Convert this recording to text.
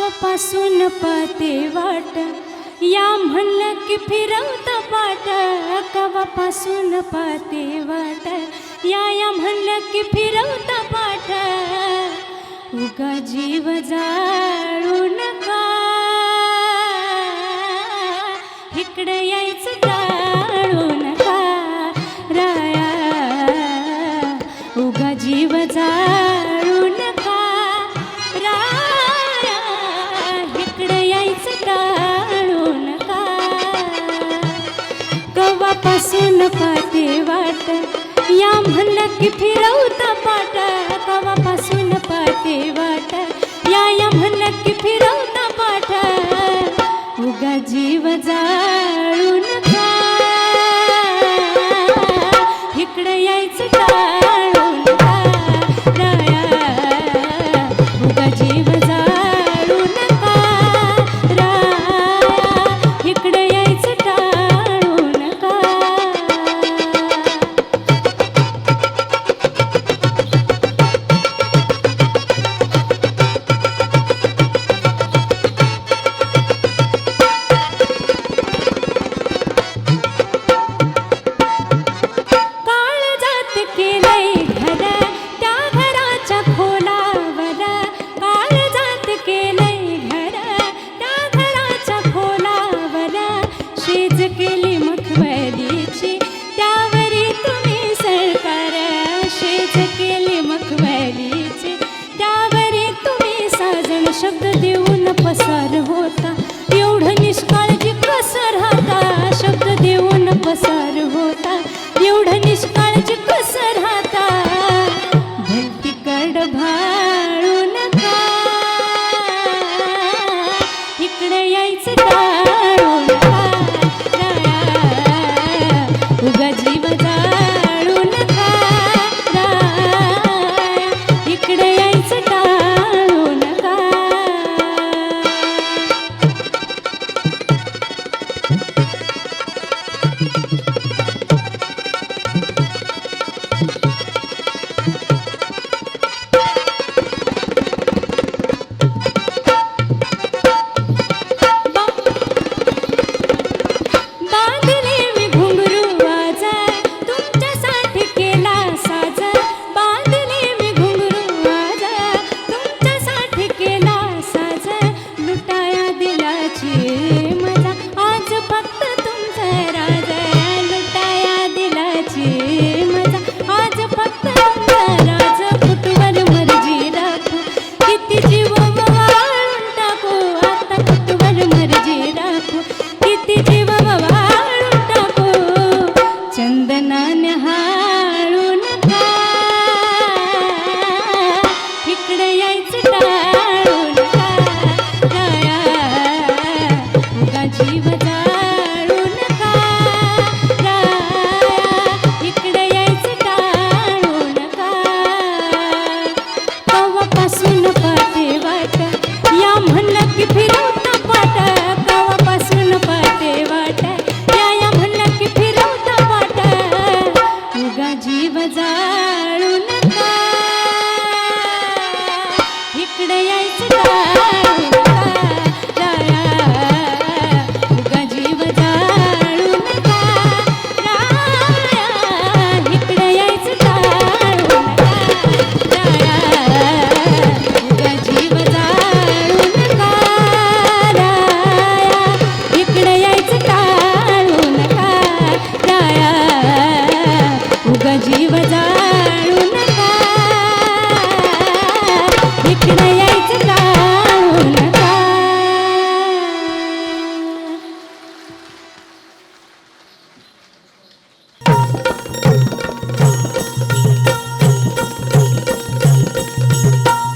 पासून पाते वाट. या म्हणलं की फिरवता पाट कवापासून पाते वाट. या या म्हणलं की फिरवता पाठ उगा जीव जाळू नका. नक्की फिरवता पाट गावापासून पाटे वाट. या या नक्की फिरवता पाठ उगा जीव जा सर्वसार होता. एवढं निष्काळज कसं राहता भलतीकड भाळू नका. इकडे यायचं का my